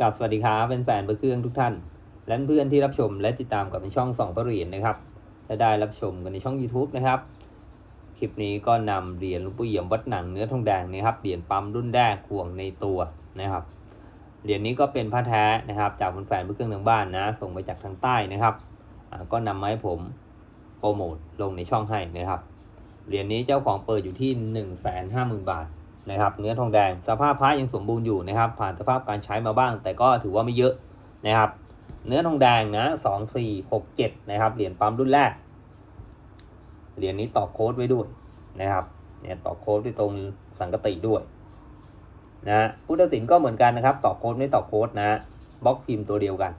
กับสวัสดีครับเป็นแฟนประเครื่องทุกท่าน และเพื่อนที่รับชมและติดตามกับในช่องสองประเหรียญนะครับและได้รับชมกันในช่อง YouTube นะครับ คลิปนี้ก็นำเหรียญลวงปู่เอี่ยมวัดหนังเนื้อทองแดงนะครับเหรียญปั๊มรุ่นแรกห่วงในตัวนะครับเหรียญนี้ก็เป็นผ้าแท้นะครับ จากแฟนๆประเครื่องทางบ้านนะ ส่งมาจากทางใต้นะครับก็นำมาให้ผมโปรโมทลงในช่องให้นะครับเหรียญนี้เจ้าของเปิดอยู่ที่ 1 5 0 0 0 0 บาท นะครับเนื้อทองแดงสภาพพระยังสมบูรณ์อยู่นะครับ ผ่านสภาพการใช้มาบ้าง แต่ก็ถือว่าไม่เยอะนะครับ เนื้อทองแดงนะสองสี่หกเจ็ดนะครับเหรียญปั๊มรุ่นแรกเหรียญนี้ต่อโค้ดไว้ด้วยนะครับเนี่ยต่อโค้ดไว้ตรงสังกติด้วยนะพุทธศิลป์ก็เหมือนกันนะครับ ต่อโค้ดไม่ต่อโค้ดนะบล็อกพิมพ์ตัวเดียวกัน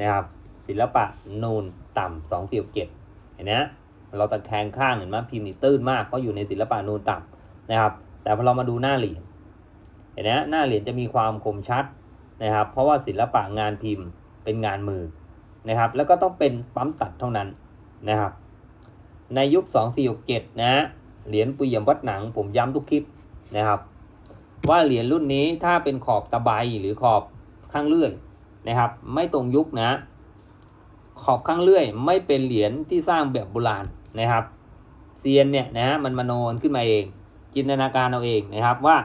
นะครับ ศิลปะนูนต่ำสองสี่เจ็ดเห็นไหมเราตะแคงข้างเห็นไหมพิมพ์นี่ตื้นมากเพราะอยู่ในศิลปะนูนต่ำนะครับ แต่พอเรามาดูหน้าเหรียญเห็นไหมหน้าเหรียญจะมีความคมชัดนะครับ เพราะว่าศิลปะงานพิมพ์เป็นงานมือนะครับ แล้วก็ต้องเป็นปั๊มตัดเท่านั้นนะครับ ในยุค 2467นะเหรียญปุยเยี่ยมวัดหนังผมย้ำทุกคลิปนะครับ ว่าเหรียญรุ่นนี้ถ้าเป็นขอบตะไบหรือขอบข้างเลื่อยนะครับ ไม่ตรงยุคนะ ขอบข้างเลื่อยไม่เป็นเหรียญที่สร้างแบบโบราณนะครับเซียนเนี่ยนะมันมโนขึ้นมาเอง จินตนาการเอาเองนะครับว่า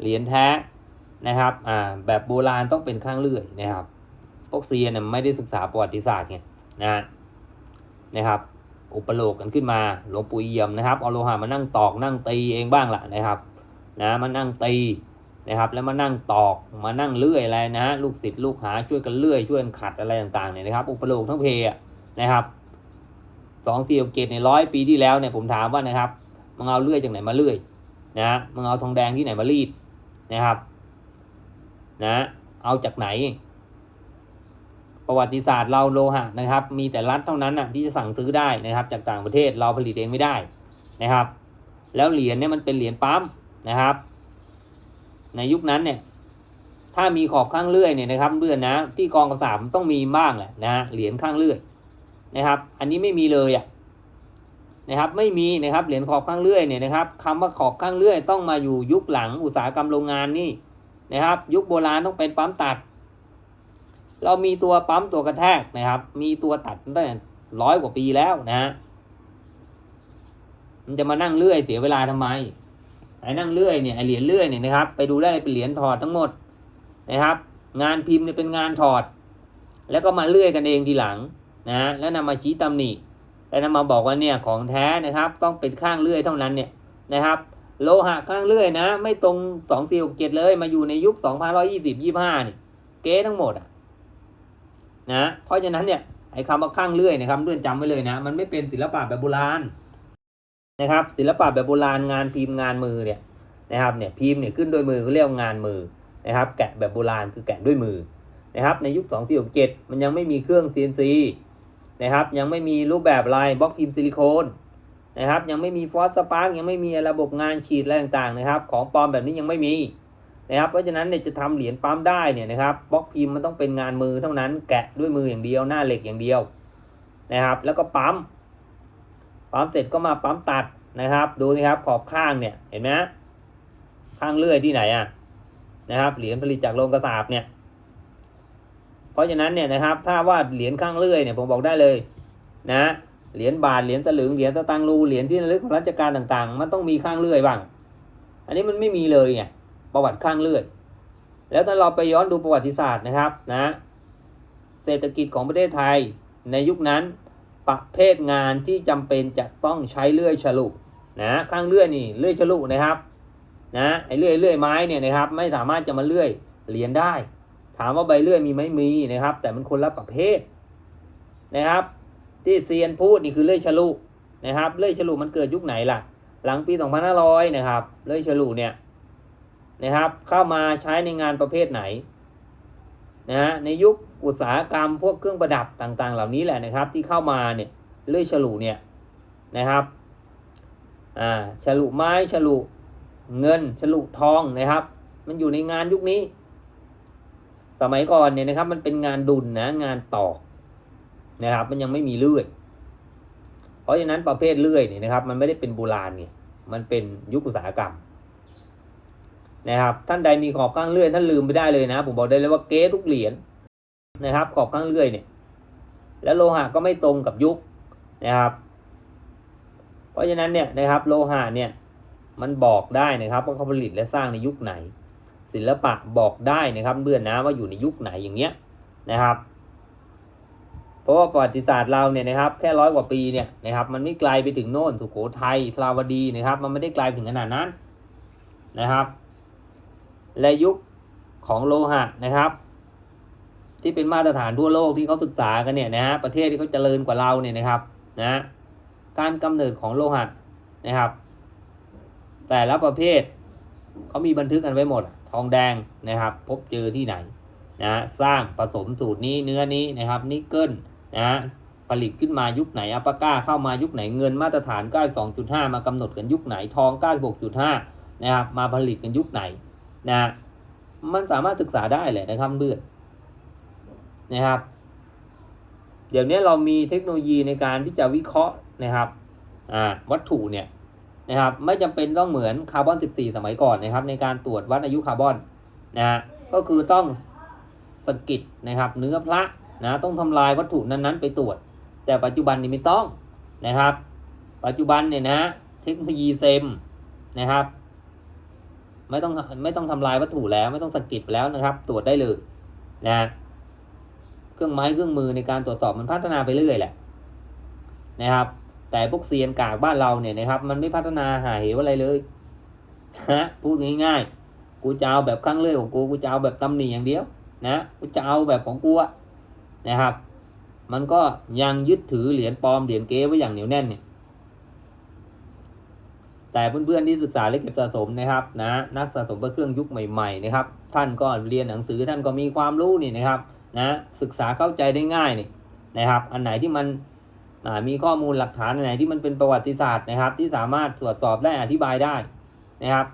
เหรียญแท้นะครับอ่าแบบโบราณต้องเป็นข้างเลื่อยนะครับพวกเซียนไม่ได้ศึกษาประวัติศาสตร์ไงนะนะครับอุปโลกกันขึ้นมาหลวงปู่เอี่ยมนะครับเอาโลหะมานั่งตอกนั่งตีเองบ้างละนะครับนะมานั่งตีนะครับ แล้วมานั่งตอกมานั่งเลื่อยอะไรนะฮะลูกศิษย์ลูกหาช่วยกันเลื่อยช่วยกันขัดอะไรต่างๆเนี่ยนะครับ อุปโลกทั้งเพอะนะครับสองสี่เกตในร้อยปีที่แล้วเนี่ยผมถามว่านะครับมึงเอาเลื่อยจากไหนมาเลื่อย นะมึงเอาทองแดงที่ไหนมารีดนะครับ นะ เอาจากไหน ประวัติศาสตร์เราโลหะนะครับ มีแต่รัฐเท่านั้นนะที่จะสั่งซื้อได้นะครับ จากต่างประเทศเราผลิตเองไม่ได้นะครับ แล้วเหรียญเนี่ยมันเป็นเหรียญปั๊มนะครับ ในยุคนั้นเนี่ย ถ้ามีขอบข้างเลื่อยเนี่ยนะครับเลื่อนนะ ที่กองกระสาบมันต้องมีบ้างแหละนะเหรียญข้างเลื่อยนะครับ อันนี้ไม่มีเลยอะ นะครับไม่มีนะครับเหรียญขอบข้างเลื่อยเนี่ยนะครับคำว่าขอบข้างเลื่อยต้องมาอยู่ยุคหลังอุตสาหกรรมโรงงานนี่นะครับ ยุคโบราณต้องเป็นปั๊มตัด เรามีตัวปั๊มตัวกระแทกนะครับ มีตัวตัดตั้งแต่ร้อยกว่าปีแล้วนะฮะมันจะมานั่งเลื่อยเสียเวลาทำไมไอ้นั่งเลื่อยเนี่ยไอ้เหรียญเลื่อยเนี่ยนะครับ ไปดูได้เลยเป็นเหรียญถอดทั้งหมดนะครับ งานพิมพ์เนี่ยเป็นงานถอด แล้วก็มาเลื่อยกันเองทีหลังนะฮะแล้วนำมาชี้ตำหนิ แต่นำมาบอกว่าเนี่ยของแท้นะครับ ต้องเป็นข้างเลื่อยเท่านั้นเนี่ยนะครับ โลหะข้างเลื่อยนะ ไม่ตรงสองสี่หกเจ็ดเลยมาอยู่ในยุคสองพันร้อยี่สิบยี่ห้านี่เก๊ทั้งหมดอะนะเพราะฉะนั้นเนี่ยไอ้คำว่าข้างเลื่อยนะครับเลื่อนจำไว้เลยนะ มันไม่เป็นศิลปะแบบโบราณนะครับ ศิลปะแบบโบราณงานพิมพ์งานมือเนี่ยนะครับเนี่ยพิมพ์เนี่ยขึ้นด้วยมือเขาเรียกว่างานมือนะครับ แกะแบบโบราณคือแกะด้วยมือนะครับ ในยุคสองสี่หกเจ็ดมันยังไม่มีเครื่อง CNC นะครับ ยังไม่มีรูปแบบลายบล็อกพิมพ์ซิลิโคนนะครับ ยังไม่มีฟอสสปาร์กยังไม่มีระบบงานขีดอะไรต่างๆนะครับ ของปลอมแบบนี้ยังไม่มีนะครับ เพราะฉะนั้นเนี่ยจะทำเหรียญปั๊มได้เนี่ยนะครับบล็อกพิมพ์มันต้องเป็นงานมือเท่านั้นแกะด้วยมืออย่างเดียวหน้าเหล็กอย่างเดียวนะครับ แล้วก็ปั๊มปั๊มเสร็จก็มาปั๊มตัดนะครับ ดูสิครับขอบข้างเนี่ยเห็นไหมข้างเลื่อยที่ไหนอะนะครับเหรียญผลิตจากโรงกระสาบเนี่ย ราะฉะนั้นเนี่ยนะครับถ้าว่าเหรียญข้างเลื่อยเนี่ยผมบอกได้เลยนะเหรียญบาทเหรียญสลึงเหรียญสตางรูเหรียญที่ระลึกของราชการต่างๆ มันต้องมีข้างเลื่อยบ้าง อันนี้มันไม่มีเลยไงประวัติข้างเลื่อย แล้วถ้าเราไปย้อนดูประวัติศาสตร์นะครับนะเศรษฐกิจของประเทศไทยในยุคนั้นประเภทงานที่จำเป็นจะต้องใช้เลื่อยฉลุนะข้างเลื่อยนี่เลื่อยฉลุนะครับนะไอ้เลื่อยเลื่อยไม้เนี่ยนะครับไม่สามารถจะมาเลื่อยเหรียญได้ ถามว่าใบเลื่อยมีไหมมีนะครับ แต่มันคนละประเภทนะครับ ที่เซียนพูดนี่คือเลื่อยฉลุนะครับ เลื่อยฉลุมันเกิดยุคไหนล่ะ หลังปี2500นะครับ เลื่อยฉลุเนี่ยนะครับ เข้ามาใช้ในงานประเภทไหนนะฮะในยุคอุตสาหกรรมพวกเครื่องประดับต่างๆ เหล่านี้แหละนะครับ ที่เข้ามาเนี่ยเลื่อยฉลุเนี่ยนะครับอ่าฉลุไม้ฉลุเงินฉลุทองนะครับ มันอยู่ในงานยุคนี้ สมัยก่อนเนี่ยนะครับ มันเป็นงานดุลนะงานตอกนะครับ มันยังไม่มีเลื่อย เพราะฉะนั้นประเภทเลื่อยเนี่ยนะครับ มันไม่ได้เป็นโบราณไงมันเป็นยุคอุตสาหกรรมนะครับ ท่านใดมีขอบข้างเลื่อยท่านลืมไปได้เลยนะ ผมบอกได้เลยว่าเก๊ทุกเหรียญนะครับ ขอบข้างเลื่อยเนี่ย แล้วโลหะก็ไม่ตรงกับยุคนะครับ เพราะฉะนั้นเนี่ยนะครับ โลหะเนี่ยมันบอกได้นะครับว่าเขาผลิตและสร้างในยุคไหน ศิลปะบอกได้นะครับเบื่อนนะว่าอยู่ในยุคไหนอย่างเงี้ยนะครับ เพราะว่าประวัติศาสตร์เราเนี่ยนะครับแค่ร้อยกว่าปีเนี่ยนะครับมันไม่ไกลไปถึงโน่นสุโขทัยทราวดีนะครับ มันไม่ได้ไกลถึงขนาดนั้นนะครับ และยุคของโลหะนะครับ ที่เป็นมาตรฐานทั่วโลกที่เขาศึกษากันเนี่ยนะฮะประเทศที่เขาเจริญกว่าเราเนี่ยนะครับนะการกำเนิดของโลหะนะครับ แต่ละประเภทเขามีบันทึกกันไว้หมด ทองแดงนะครับ พบเจอที่ไหนนะสร้างผสมสูตรนี้เนื้อนี้นะครับนิกเกิลนะผลิตขึ้นมายุคไหนอัปปาก้าเข้ามายุคไหนเงินมาตรฐาน 92.5 มากำหนดกันยุคไหนทอง 96.5 นะครับมาผลิตกันยุคไหนนะมันสามารถศึกษาได้แหละนะครับเบื่อนะครับ เดี๋ยวนี้เรามีเทคโนโลยีในการที่จะวิเคราะห์นะครับวัตถุเนี่ย นะครับไม่จำเป็นต้องเหมือนคาร์บอน 14 สมัยก่อนนะครับ ในการตรวจวัดอายุคาร์บอนนะฮะก็คือต้องสกิดนะครับ เนื้อพระนะต้องทำลายวัตถุนั้นๆ ไปตรวจ แต่ปัจจุบันนี้ไม่ต้องนะครับ ปัจจุบันเนี่ยนะเทคโนโลยีเซมนะครับ ไม่ต้องไม่ต้องทำลายวัตถุแล้วไม่ต้องสกิดแล้วนะครับ ตรวจได้เลยนะเครื่องไม้เครื่องมือในการตรวจสอบมันพัฒนาไปเรื่อยแหละนะครับ แต่พวกเซียนกากบ้านเราเนี่ยนะครับ มันไม่พัฒนาหาเหวอะไรเลยนะพูดง่ายๆ กูจะเอาแบบข้างเลื่อยของกูกูจะเอาแบบตำหนิอย่างเดียว นะกูจะเอาแบบของกูอะนะครับ มันก็ยังยึดถือเหรียญปลอมเหรียญเก๊ไว้อย่างเหนียวแน่นเนี่ยแต่เพื่อนๆที่ศึกษาและเก็บสะสมนะครับนะนักสะสมพระเครื่องยุคใหม่ๆนะครับ ท่านก็เรียนหนังสือท่านก็มีความรู้นี่นะครับนะศึกษาเข้าใจได้ง่ายนี่นะครับ อันไหนที่มัน มีข้อมูลหลักฐานไหนที่มันเป็นประวัติศาสตร์นะครับ ที่สามารถตรวจสอบได้อธิบายได้นะครับ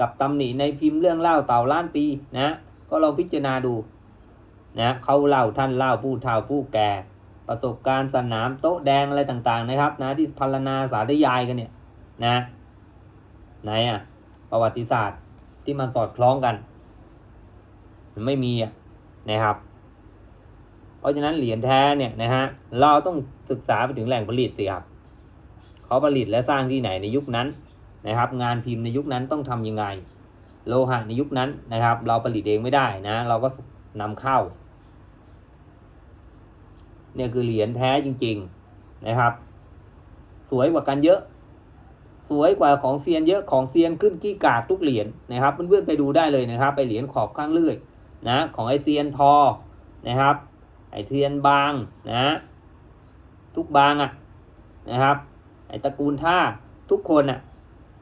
กับตำหนิในพิมพ์เรื่องเล่าเต่าล้านปีนะก็ลองพิจารณาดูนะเขาเล่าท่านเล่าผู้เฒ่าผู้แก่ ประสบการณ์สนามโต๊ะแดงอะไรต่างๆนะครับ นะที่พรรณนาสาธยายกันเนี่ยนะไหนอะประวัติศาสตร์ที่มันสอดคล้องกัน ไม่มีอะนะครับ เพราะฉะนั้นเหรียญแท้เนี่ยนะฮะเราต้อง ศึกษาไปถึงแหล่งผลิตสิครับเขาผลิตและสร้างที่ไหนในยุคนั้นนะครับ งานพิมพ์ในยุคนั้นต้องทํำยังไง โลหะในยุคนั้นนะครับ เราผลิตเองไม่ได้นะ เราก็นำเข้าเนี่ยคือเหรียญแท้จริง ๆนะครับ สวยกว่ากันเยอะ สวยกว่าของเซียนเยอะของเซียนขึ้นกี้กากทุกเหรียญนะครับเพื่อนๆไปดูได้เลยนะครับ ไปเหรียญขอบข้างเลื่อยนะ ของไอเซียนทอนะครับ ไอเทียนบางนะ ทุกบางอะ่ะนะครับไอตระกูลท่าทุกคนอะ่ะ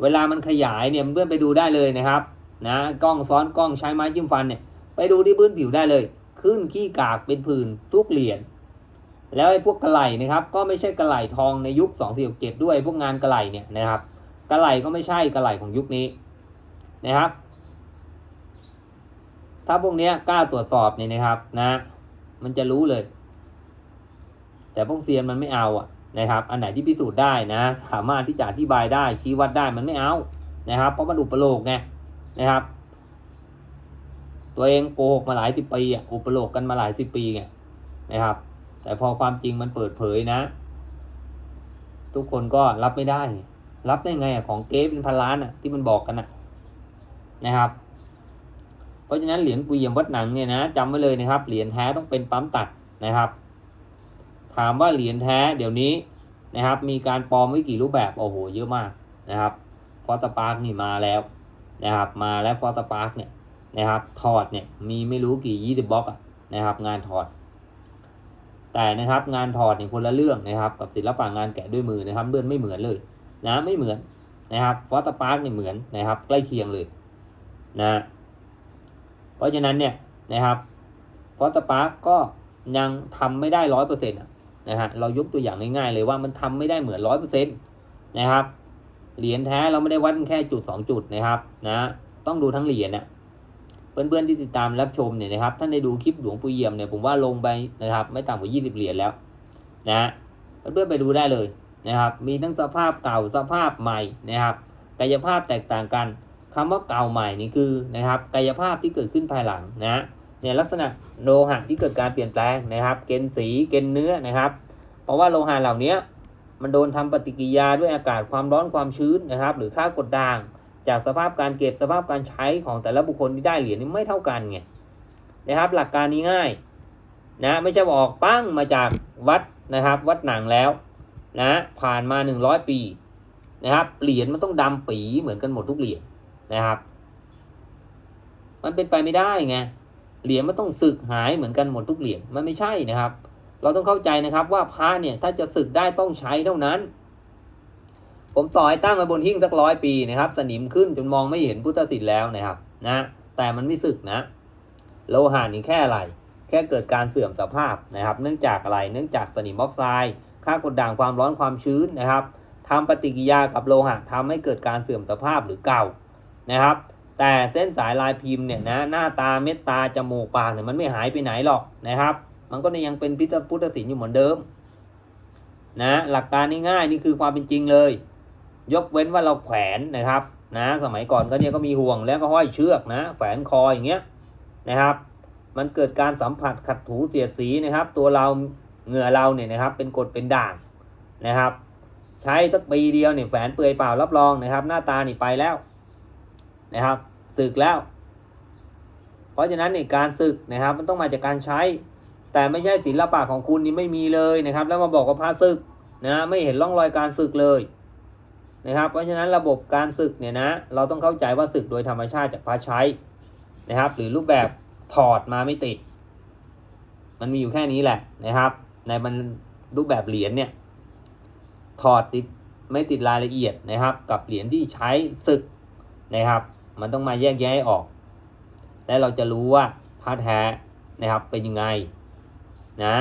เวลามันขยายเนี่ยเพื่อนไปดูได้เลยนะครับนะกล้องซ้อนกล้องใช้ไม้จิ้มฟันเนี่ยไปดูที่พื้นผิวได้เลย ขึ้นขี้กากเป็นผื่นทุกเหรียญแล้วไอ้พวกกระไหลนะครับก็ไม่ใช่กระไหลทองในยุค2 4 6 7ด้วยพวกงานกระไหลเนี่ยนะครับกระไหลก็ไม่ใช่กระไหลของยุคนี้นะครับ ถ้าพวกนี้กล้าตรวจสอบเนี่ยนะครับนะ มันจะรู้เลย แต่พวกเซียนมันไม่เอาอะนะครับ อันไหนที่พิสูจน์ได้นะ สามารถที่จะอธิบายได้ชี้วัดได้มันไม่เอานะครับ เพราะมันอุปโลกไงนะครับ ตัวเองโกหกมาหลายสิบปีอะอุปโลกกันมาหลายสิบปีไงนะครับ แต่พอความจริงมันเปิดเผยนะ ทุกคนก็รับไม่ได้ รับได้ไงอะของเก๊เป็นพันล้านอะที่มันบอกกันอะนะครับ เพราะฉะนั้นเหรียญกุยยมวัดหนังเนี่ยนะจำไว้เลยนะครับเหรียญแท้ต้องเป็นปั๊มตัดนะครับ ถามว่าเหรียญแท้เดี๋ยวนี้นะครับ มีการปลอมไว้กี่รูปแบบโอ้โหเยอะมากนะครับฟอสปาร์กนี่มาแล้วนะครับ มาแล้วฟอสปาร์กเนี่ยนะครับถอดเนี่ยมีไม่รู้กี่ยี่สิบบล็อกอะนะครับ งานถอด แต่นะครับงานถอดเนี่ยคนละเรื่องนะครับ กับศิลปะงานแกะด้วยมือนะครับเบื้อนไม่เหมือนเลยนะไม่เหมือนนะครับฟอสปาร์กเนี่ยเหมือนนะครับ ใกล้เคียงเลยนะเพราะฉะนั้นเนี่ยนะครับฟอสปาร์กก็ยังทำไม่ได้ร้อยเปอร์เซ็นต์ นะฮะเรายกตัวอย่างง่ายๆเลยว่ามันทำไม่ได้เหมือนร้อยเปอร์เซ็นต์นะครับเหรียญแท้เราไม่ได้วัดแค่จุดสองจุดนะครับนะต้องดูทั้งเหรียญนะเพื่อนๆที่ติดตามรับชมเนี่ยนะครับท่านได้ดูคลิปหลวงปู่เยี่ยมเนี่ยผมว่าลงไปนะครับไม่ต่ำกว่ายี่สิบเหรียญแล้วนะเพื่อนๆไปดูได้เลยนะครับมีทั้งสภาพเก่าสภาพใหม่นะครับกายภาพแตกต่างกันคำว่าเก่าใหม่นี่คือนะครับกายภาพที่เกิดขึ้นภายหลังนะ เนี่ยลักษณะโลหะที่เกิดการเปลี่ยนแปลงนะครับ เกณฑ์สีเกณฑ์เนื้อนะครับ เพราะว่าโลหะเหล่านี้มันโดนทำปฏิกิริยาด้วยอากาศความร้อนความชื้นนะครับ หรือค่ากดด่าง จากสภาพการเก็บสภาพการใช้ของแต่ละบุคคลที่ได้เหรียญนี่ไม่เท่ากันไงนะครับ หลักการนี้ง่ายนะไม่ใช่ว่าอกปั้งมาจากวัดนะครับ วัดหนังแล้วนะผ่านมา 100 ปีนะครับเหรียญมันต้องดำปีเหมือนกันหมดทุกเหรียญนะครับ มันเป็นไปไม่ได้ไง เหรียญมันต้องสึกหายเหมือนกันหมดทุกเหรียญมันไม่ใช่นะครับ เราต้องเข้าใจนะครับว่าพระเนี่ยถ้าจะสึกได้ต้องใช้เท่านั้น ผมต่อให้ตั้งไว้บนหิ้งสักร้อยปีนะครับ สนิมขึ้นจนมองไม่เห็นพุทธศิลป์แล้วนะครับนะแต่มันไม่สึกนะ โลหะนี่แค่อะไร แค่เกิดการเสื่อมสภาพนะครับ เนื่องจากอะไรเนื่องจากสนิมออกไซด์ค่ากดด่างความร้อนความชื้นนะครับทำปฏิกิริยากับโลหะทำให้เกิดการเสื่อมสภาพหรือเก่านะครับ แต่เส้นสายลายพิมพ์เนี่ยนะหน้าตาเม็ดตาจมูกปากเนี่ยมันไม่หายไปไหนหรอกนะครับ มันก็ยังเป็นพิธพุทธศิลป์อยู่เหมือนเดิมนะหลักการง่ายๆนี่คือความเป็นจริงเลย ยกเว้นว่าเราแขวนนะครับนะสมัยก่อนก็เนี่ยก็มีห่วงแล้วก็ห้อยเชือกนะแขวนคออย่างเงี้ยนะครับ มันเกิดการสัมผัสขัดถูเสียดสีนะครับ ตัวเราเหงื่อเราเนี่ยนะครับ เป็นกรดเป็นด่างนะครับ ใช้สักปีเดียวเนี่ยแฝนเปื่อยเปล่ารับรองนะครับ หน้าตานี่ไปแล้วนะครับ สึกแล้ว เพราะฉะนั้นในการศึกนะครับ มันต้องมาจากการใช้ แต่ไม่ใช่ศิลปะของคุณนี่ไม่มีเลยนะครับ แล้วมาบอกว่าพาศึกนะไม่เห็นร่องรอยการศึกเลยนะครับ เพราะฉะนั้นระบบการศึกเนี่ยนะเราต้องเข้าใจว่าศึกโดยธรรมชาติจากพระใช้นะครับ หรือรูปแบบถอดมาไม่ติด มันมีอยู่แค่นี้แหละนะครับ ในมันรูปแบบเหรียญเนี่ยถอดติดไม่ติดรายละเอียดนะครับ กับเหรียญที่ใช้ศึกนะครับ มันต้องมาแยกแยะออก และเราจะรู้ว่าพระแท้นะครับเป็นยังไงนะ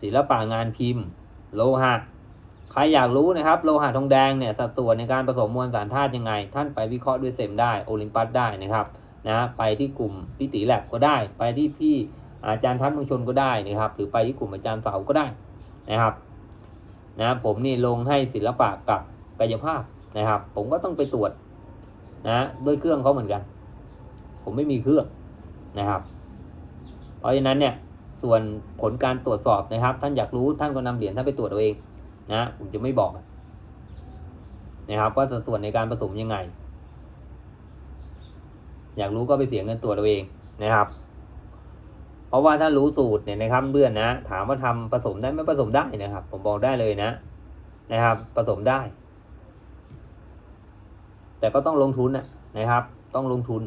ศิลปะงานพิมพ์ โลหะใครอยากรู้นะครับ โลหะทองแดงเนี่ยสัดส่วนในการผสมมวลสารธาตุยังไง ท่านไปวิเคราะห์ด้วยเซมได้โอลิมปัสได้นะครับนะไปที่กลุ่มพิติแลบก็ได้ ไปที่พี่อาจารย์ทัศน์มงชนก็ได้นะครับ หรือไปที่กลุ่มอาจารย์เสาก็ได้นะครับนะผมนี่ลงให้ศิลปะกับกายภาพนะครับ ผมก็ต้องไปตรวจ นะด้วยเครื่องเขาเหมือนกัน ผมไม่มีเครื่องนะครับ เพราะฉะนั้นเนี่ย ส่วนผลการตรวจสอบนะครับ ท่านอยากรู้ท่านก็นำเหรียญท่านไปตรวจเอาเองนะผมจะไม่บอกนะครับว่าสัดส่วนในการผสมยังไง อยากรู้ก็ไปเสียเงินตรวจเอาเองนะครับ เพราะว่าถ้ารู้สูตรเนี่ยนะครับเพื่อนนะ ถามว่าทำผสมได้ไหมผสมได้นะครับ ผมบอกได้เลยนะ นะครับ ผสมได้ แต่ก็ต้องลงทุนนะครับ ต้องลงทุน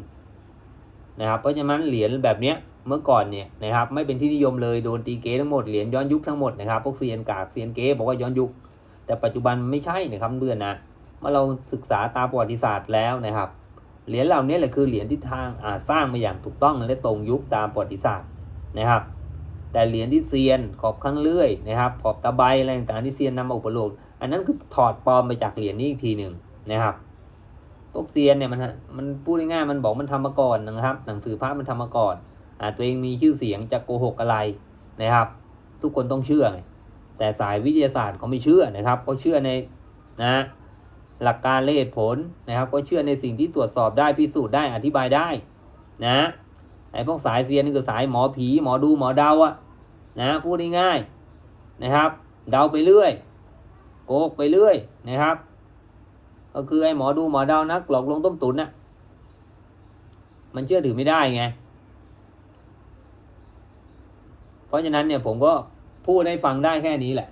นะครับ เพราะฉะนั้นเหรียญแบบเนี้ยเมื่อก่อนเนี่ยนะครับไม่เป็นที่นิยมเลยโดนตีเก๊ทั้งหมดเหรียญย้อนยุคทั้งหมดนะครับพวกเซียนกากเซียนเก๊บอกว่าย้อนยุค แต่ปัจจุบันไม่ใช่นะครับเพื่อนนะเมื่อเราศึกษาตามประวัติศาสตร์แล้วนะครับเหรียญเหล่านี้แหละคือเหรียญที่ทางอาสร้างมาอย่างถูกต้องและตรงยุคตามประวัติศาสตร์นะครับ แต่เหรียญที่เซียนขอบข้างเลื่อยนะครับ ขอบตะไบอะไรต่างๆที่เซียนนำมาอุปโลกอันนั้นคือถอดปลอมไปจากเหรียญนี้อีกทีหนึ่งนะครับ พวกเซียนเนี่ยมันมันพูดง่ายๆมันบอกมันทำมาก่อนนะครับ หนังสือพระมันทำมาก่อนอ่าตัวเองมีชื่อเสียงจะโกหกอะไรนะครับ ทุกคนต้องเชื่อ แต่สายวิทยาศาสตร์เขาไม่เชื่อนะครับเขาเชื่อในนะหลักการและเหตุผลนะครับก็เชื่อในสิ่งที่ตรวจสอบได้พิสูจน์ได้อธิบายได้นะไอ้พวกสายเซียนนี่คือสายหมอผีหมอดูหมอเดาอะนะพูดง่ายๆนะครับ เดาไปเรื่อย โกกไปเรื่อยนะครับ ก็คือไอ้หมอดูหมอเดานักหลอกลวงต้มตุ๋นน่ะ มันเชื่อถือไม่ได้ไง เพราะฉะนั้นเนี่ยผมก็พูดให้ฟังได้แค่นี้แหละ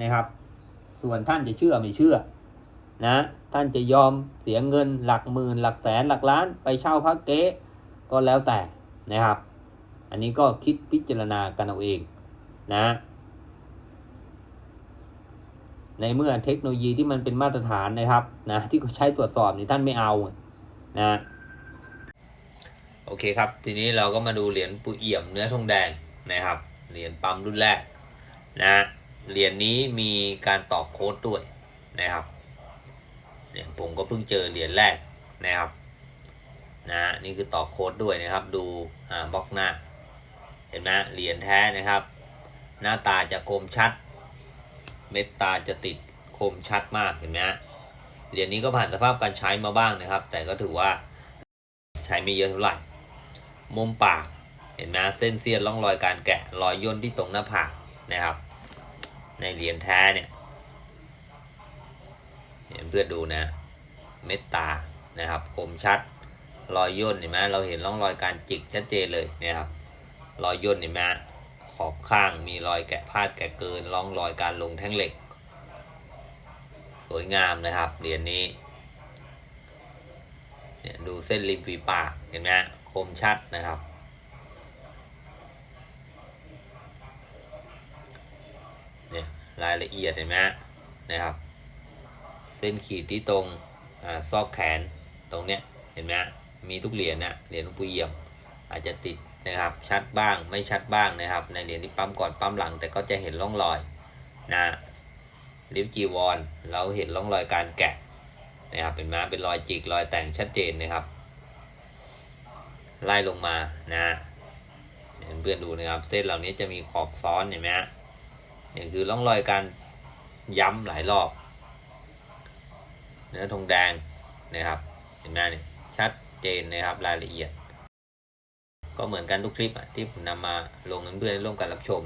นะครับ ส่วนท่านจะเชื่อไม่เชื่อ นะ ท่านจะยอมเสียเงินหลักหมื่น หลักแสนหลักล้าน ไปเช่าพระเก๊ก็แล้วแต่นะครับ อันนี้ก็คิดพิจารณากันเอาเองนะ ในเมื่อเทคโนโลยีที่มันเป็นมาตรฐานนะครับนะที่ใช้ตรวจสอบนี่ท่านไม่เอานะโอเคครับ ทีนี้เราก็มาดูเหรียญปูเอี่ยมเนื้อทองแดงนะครับเหรียญปั๊มรุ่นแรกนะเหรียญนี้มีการตอกโค้ดด้วยนะครับเนี่ยผมก็เพิ่งเจอเหรียญแรกนะครับนะนี่คือตอกโค้ดด้วยนะครับดูอ่าบล็อกหน้า เห็นไหมเหรียญแท้นะครับ หน้าตาจะคมชัด เม็ดตาจะติดคมชัดมากเห็นไหมฮะเหรียญนี้ก็ผ่านสภาพการใช้มาบ้างนะครับ แต่ก็ถือว่าใช้ไม่เยอะเท่าไหร่มุมปากเห็นไหมเส้นเสียนร่องรอยการแกะรอยย่นที่ตรงหน้าผากนะครับ ในเหรียญแท้เนี่ยเห็นเพื่อดูนะ เม็ดตานะครับ คมชัด รอยย่นเห็นไหมเราเห็นร่องรอยการจิกชัดเจนเลยนะครับ รอยย่นเห็นไหม ขอบข้างมีรอยแกะพาดแกะเกินร่องรอยการลงแท่งเหล็ก สวยงามนะครับเหรียญนี้เนี่ยดูเส้นริมฝีปากเห็นไหมคมชัดนะครับ เนี่ยรายละเอียดเห็นไหมนะครับ เส้นขีดที่ตรงอ่าซอกแขนตรงเนี้ยเห็นไหมมีทุกเหรียญนะเหรียญหลวงปู่เยี่ยมอาจจะติด นะครับ ชัดบ้างไม่ชัดบ้างนะครับ ในเหรียญที่ปั๊มก่อนปั๊มหลัง แต่ก็จะเห็นร่องรอยนะลิฟจีวรเราเห็นร่องรอยการแกะนะครับเป็นมาเป็นรอยจิกรอยแต่งชัดเจนนะครับ ไล่ลงมานะเห็นเพื่อนดูนะครับ เส้นเหล่านี้จะมีขอบซ้อนเห็นไหมฮะนี่คือร่องรอยการย้ำหลายรอบ เนื้อทองแดงนะครับ เห็นไหมนี่ชัดเจนนะครับรายละเอียด ก็เหมือนกันทุกคลิปที่ผมนำมาลงเพื่อนๆร่วมกันรับชม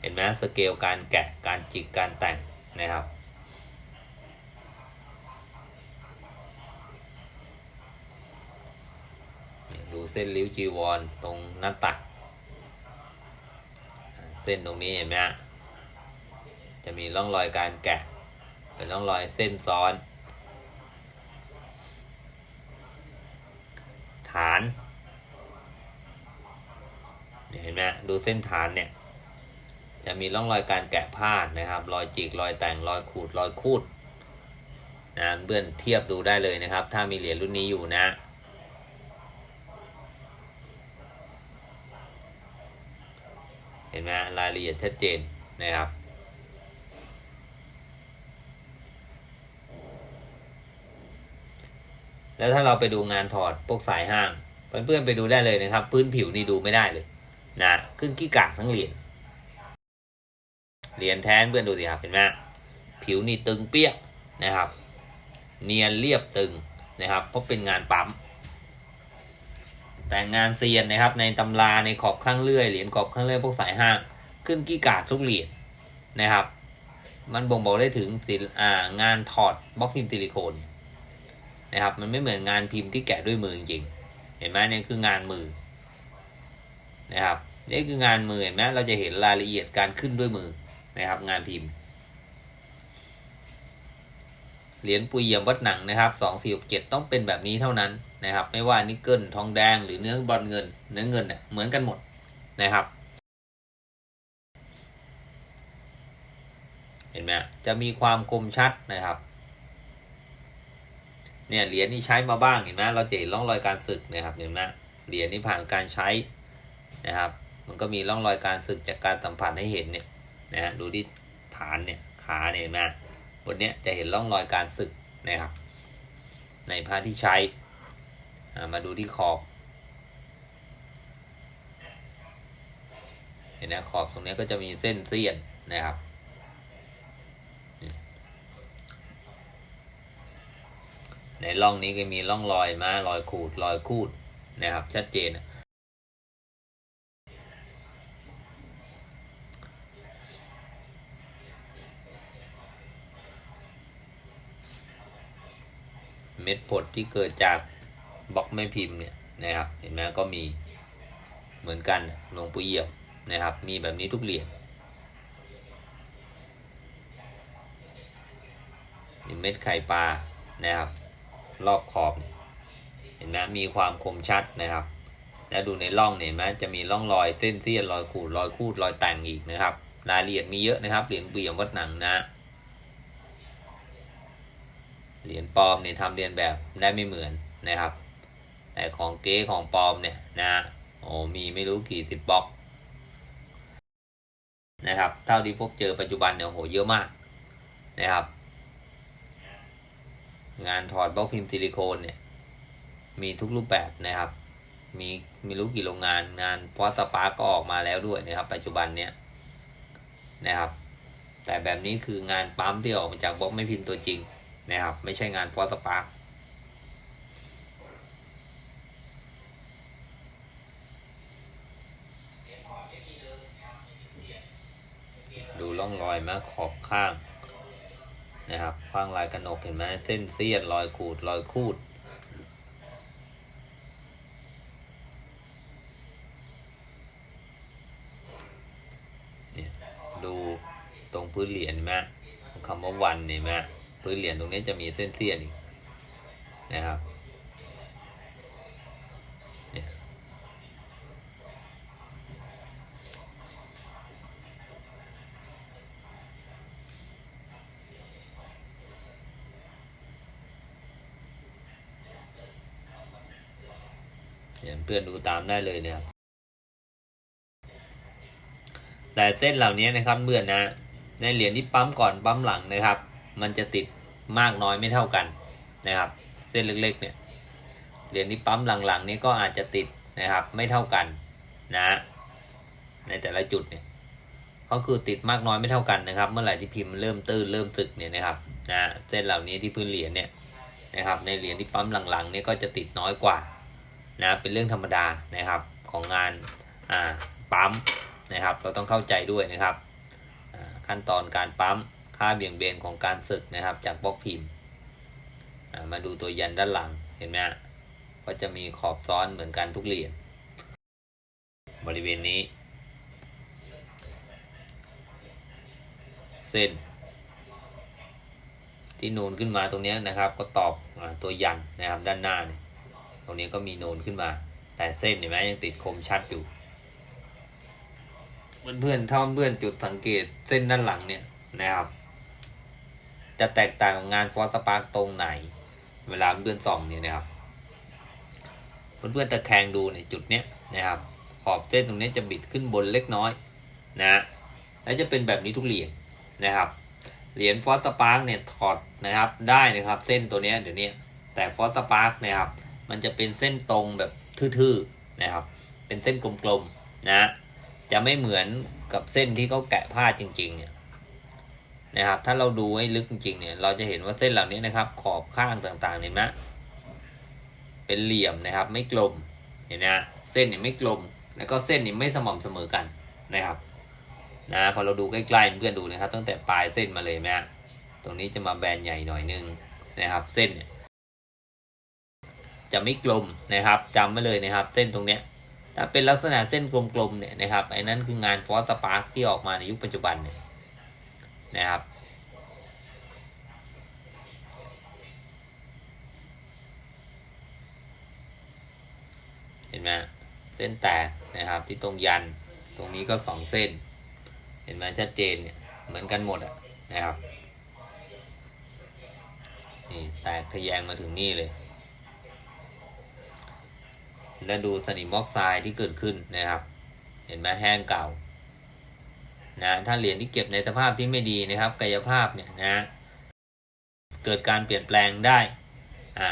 เห็นไหมสเกลการแกะการจิกการแต่งนะครับดูเส้นริ้วจีวรตรงหน้าตัก เส้นตรงนี้เห็นไหมฮะจะมีร่องรอยการแกะ เป็นร่องรอยเส้นซ้อน ฐาน เห็นไหมดูเส้นฐานเนี่ย จะมีร่องรอยการแกะพาดนะครับ รอยจิกรอยแต่งรอยขูดรอยคูดนะเบื้อนเทียบดูได้เลยนะครับ ถ้ามีเหรียญรุ่นนี้อยู่นะเห็นไหมรายละเอียดชัดเจนนะครับ แล้วถ้าเราไปดูงานถอดพวกสายห้าง เพื่อนๆไปดูได้เลยนะครับ พื้นผิวนี่ดูไม่ได้เลย นะขึ้นกี้กากทั้งเหรียญเหรียญแท้เพื่อนดูสิครับเห็นไหมผิวนี่ตึงเปี้ยนะครับ เนียนเรียบตึงนะครับ เพราะเป็นงานปั๊ม แต่งานเซียนนะครับ ในตำราในขอบข้างเลื่อยเหรียญขอบข้างเลื่อยพวกสายห้างขึ้นกี้กากทุกเหรียญนะครับ มันบ่งบอกได้ถึงศิลอ่างานถอดบล็อกฟิล์ซิลิโคนนะครับ มันไม่เหมือนงานพิมพ์ที่แกะด้วยมือจริงเห็นไหมเนี่ยคืองานมือ นะครับนี่คืองานมือเห็นไหมเราจะเห็นรายละเอียดการขึ้นด้วยมือนะครับ งานพิมพ์เหรียญปุยเยี่ยมวัดหนังนะครับสองสี่หกเจ็ดต้องเป็นแบบนี้เท่านั้นนะครับ ไม่ว่านิกเกิลทองแดงหรือเนื้อบอลเงิน เนื้อเงินเนี่ยเหมือนกันหมดนะครับ เห็นไหมจะมีความคมชัดนะครับ เนี่ยเหรียญนี้ใช้มาบ้างเห็นไหมเราจะเห็นร่องรอยการสึกนะครับเห็นไหมเหรียญนี้ผ่านการใช้ นะครับ มันก็มีร่องรอยการสึกจากการสัมผัสให้เห็นเนี่ยนะฮะดูที่ฐานเนี่ยขาเนี่ยเห็นไหมบนเนี้ยจะเห็นร่องรอยการสึกนะครับ ในผ้าที่ใช้มาดูที่ขอบเห็นนะขอบตรงนี้ก็จะมีเส้นเสี้ยนนะครับในร่องนี้ก็มีร่องรอยมารอยขูดรอยคูดนะครับ ชัดเจนเม็ดผดที่เกิดจากบล็อกแม่พิมพ์เนี่ยนะครับ เห็นไหมก็มีเหมือนกันหลวงปู่เอี่ยมนะครับ มีแบบนี้ทุกเหรียญเม็ดไข่ปลานะครับ รอบขอบเห็นไหมมีความคมชัดนะครับ แล้วดูในร่องเนี่ยเห็นไหมจะมีร่องรอยเส้นเสี้ยนรอยขูดรอยคูดรอยแต่งอีกนะครับรายละเอียดมีเยอะนะครับเหรียญเปี่ยมวัดหนังนะ เหรียญปลอมเนี่ยทำเรียนแบบได้ไม่เหมือนนะครับ แต่ของเก๊ของปลอมเนี่ยนะโอ้มีไม่รู้กี่สิบบล็อกนะครับเท่าที่พบเจอปัจจุบันเนี่ยโหเยอะมากนะครับ งานถอดบล็อกพิมพ์ซิลิโคนเนี่ยมีทุกรูปแบบนะครับ มีมีรู้กี่โรงงานงานฟอสปาร์ก็ออกมาแล้วด้วยนะครับ ปัจจุบันเนี่ยนะครับ แต่แบบนี้คืองานปั๊มที่ออกมาจากบล็อกไม่พิมพ์ตัวจริง นะครับ ไม่ใช่งานฟอสปาร์คดูร่องรอยมาขอบข้างนะครับข้างลายกระหนกเห็นไหมเส้นเสียดรอยขูดรอยคูดดูตรงพื้นเหรียญไหมคำว่าวันเห็นไหม พื้นเหรียญตรงนี้จะมีเส้นเสี้ยดอีกนะครับเนี่ยเพื่อนดูตามได้เลยเนะครับ แต่เส้นเหล่านี้นะครับเพื่อนนะ ในเหรียญที่ปั๊มก่อนปั๊มหลังนะครับ มันจะติดมากน้อยไม่เท่ากันนะครับ เส้นเล็กๆเนี่ยเหรียญที่ปั๊มหลังๆนี้ก็อาจจะติดนะครับไม่เท่ากันนะในแต่ละจุดเนี่ยก็คือติดมากน้อยไม่เท่ากันนะครับ เมื่อไหร่ที่พิมพ์เริ่มตื้นเริ่มสึกเนี่ยนะครับนะเส้นเหล่านี้ที่พื้นเหรียญเนี่ยนะครับ ในเหรียญที่ปั๊มหลังๆเนี่ยก็จะติดน้อยกว่านะเป็นเรื่องธรรมดานะครับของงานอ่าปั๊มนะครับ เราต้องเข้าใจด้วยนะครับขั้นตอนการปั๊ม ค่าเบี่ยงเบนของการสึกนะครับ จากบล็อกพิมพ์มาดูตัวยันด้านหลังเห็นไหมฮะก็จะมีขอบซ้อนเหมือนกันทุกเหรียญบริเวณนี้ เส้น ที่นูนขึ้นมาตรงนี้นะครับ ก็ตอบตัวยันนะครับด้านหน้าเนี่ยตรงนี้ก็มีนูนขึ้นมา แต่เส้นเห็นไหมยังติดคมชัดอยู่เพื่อนๆถ้าเพื่อนจุดสังเกตเส้นด้านหลังเนี่ยนะครับ จะแตกต่างกับงานฟอสปาร์กตรงไหน เวลาเพื่อนส่องเนี่ยนะครับเพื่อนๆตะแคงดูในจุดเนี้ยนะครับ ขอบเส้นตรงนี้จะบิดขึ้นบนเล็กน้อยนะและจะเป็นแบบนี้ทุกเหรียญนะครับเหรียญฟอสปาร์กเนี่ยถอดนะครับได้นะครับ เส้นตัวเนี้ยเดี๋ยวนี้แต่ฟอสปาร์กนะครับ มันจะเป็นเส้นตรงแบบทื่อๆนะครับ เป็นเส้นกลมๆนะจะไม่เหมือนกับเส้นที่เขาแกะผ้าจริงๆเนี่ย นะครับ ถ้าเราดูให้ลึกจริงๆเนี่ย เราจะเห็นว่าเส้นเหล่านี้นะครับ ขอบข้างต่างๆเนี่ยนะเป็นเหลี่ยมนะครับ ไม่กลม เห็นไหมเส้นเนี่ยไม่กลม แล้วก็เส้นเนี่ยไม่สม่ำเสมอกันนะครับ นะพอเราดูใกล้ๆเพื่อนดูนะครับ ตั้งแต่ปลายเส้นมาเลยนะตรงนี้จะมาแบนใหญ่หน่อยนึงนะครับ เส้นเนี่ยจะไม่กลมนะครับจำไว้เลยนะครับ เส้นตรงเนี้ยถ้าเป็นลักษณะเส้นกลมๆเนี่ยนะครับไอ้นั่นคืองานฟอสสปาร์กที่ออกมาในยุคปัจจุบันเนี่ย นะครับเห็นไหมเส้นแตกนะครับที่ตรงยันตรงนี้ก็สองเส้น เห็นไหมชัดเจนเนี่ยเหมือนกันหมดอะนะครับนี่แตกทะแยงมาถึงนี่เลย และดูสนิมออกไซด์ที่เกิดขึ้นนะครับ เห็นไหมแห้งเก่า นะถ้าเหรียญที่เก็บในสภาพที่ไม่ดีนะครับ กายภาพเนี่ยนะเกิดการเปลี่ยนแปลงได้อ่า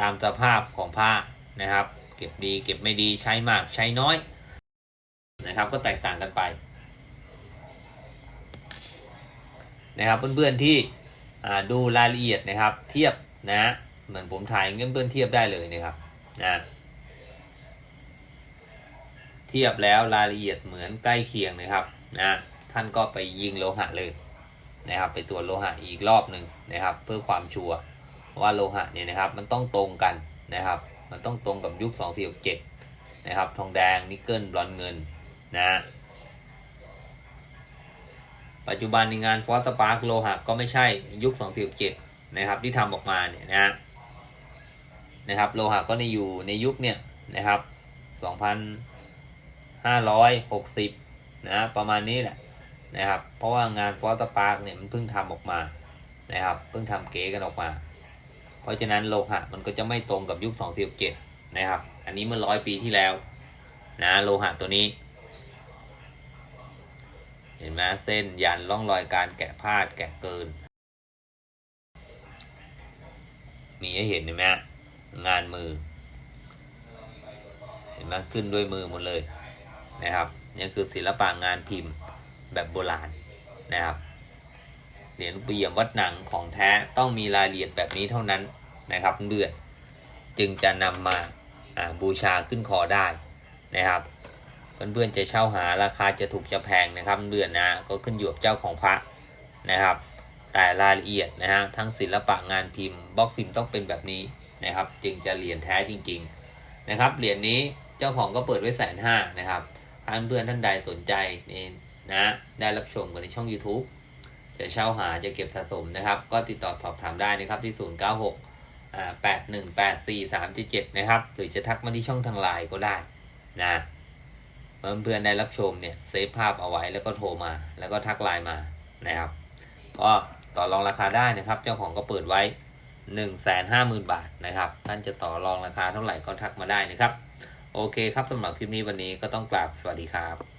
ตามสภาพของผ้านะครับ เก็บดีเก็บไม่ดีใช้มากใช้น้อยนะครับ ก็แตกต่างกันไปนะครับเพื่อนๆที่ดูรายละเอียดนะครับ เทียบนะเหมือนผมถ่ายเงี้ยเพื่อนเทียบได้เลยนะครับนะเทียบแล้วรายละเอียดเหมือนใกล้เคียงนะครับ นะท่านก็ไปยิงโลหะเลยนะครับ ไปตรวจโลหะอีกรอบหนึ่งนะครับ เพื่อความชัวร์ว่าโลหะเนี่ยนะครับ มันต้องตรงกันนะครับ มันต้องตรงกับยุค2467นะครับ ทองแดงนิกเกิลบรอนเงินนะปัจจุบันในงานฟอสปาร์กโลหะก็ไม่ใช่ยุค2467นะครับ ที่ทำออกมาเนี่ยนะนะครับ โลหะก็ในอยู่ในยุคเนี่ยนะครับ 2,560 นะประมาณนี้แหละนะครับ เพราะว่างานฟอสปาร์กเนี่ยมันเพิ่งทำออกมานะครับเพิ่งทำเก๋กันออกมา เพราะฉะนั้นโลหะมันก็จะไม่ตรงกับยุค247นะครับ อันนี้เมื่อร้อยปีที่แล้วนะโลหะตัวนี้ เห็นไหมเส้นยันร่องรอยการแกะพาดแกะเกิน มีให้เห็นเห็นไหมงานมือ เห็นไหมขึ้นด้วยมือหมดเลยนะครับ นี่คือศิลปะงานพิมพ์แบบโบราณนะครับเหรียญหลวงปู่เอี่ยมวัดหนังของแท้ต้องมีรายละเอียดแบบนี้เท่านั้นนะครับเพื่อนจึงจะนำมาอ่าบูชาขึ้นคอได้นะครับเพื่อนๆจะเช่าหาราคาจะถูกจะแพงนะครับเดือนนะก็ขึ้นอยู่กับเจ้าของพระนะครับ แต่รายละเอียดนะฮะทั้งศิลปะงานพิมพ์บล็อกพิมพ์ต้องเป็นแบบนี้นะครับ จึงจะเหรียญแท้จริง ๆนะครับเหรียญนี้เจ้าของก็เปิดไว้แสนห้านะครับ ท่านเพื่อนท่านใดสนใจนี่นะได้รับชมกันในช่อง YouTube จะเช่าหาจะเก็บสะสมนะครับ ก็ติดต่อสอบถามได้นะครับที่ 0 9 6อ่า8 1 8 4 3 7 7 นะครับ หรือจะทักมาที่ช่องทางไลน์ก็ได้นะเพื่อนเพื่อนๆได้รับชมเนี่ยเซฟภาพเอาไว้แล้วก็โทรมา แล้วก็ทักไลน์มานะครับ ก็ต่อรองราคาได้นะครับ เจ้าของก็เปิดไว้1นึ่งแสนห้าหมื่นบาทนะครับ ท่านจะต่อรองราคาเท่าไหร่ก็ทักมาได้นะครับ โอเคครับสำหรับคลิปนี้วันนี้ก็ต้องกราบสวัสดีครับ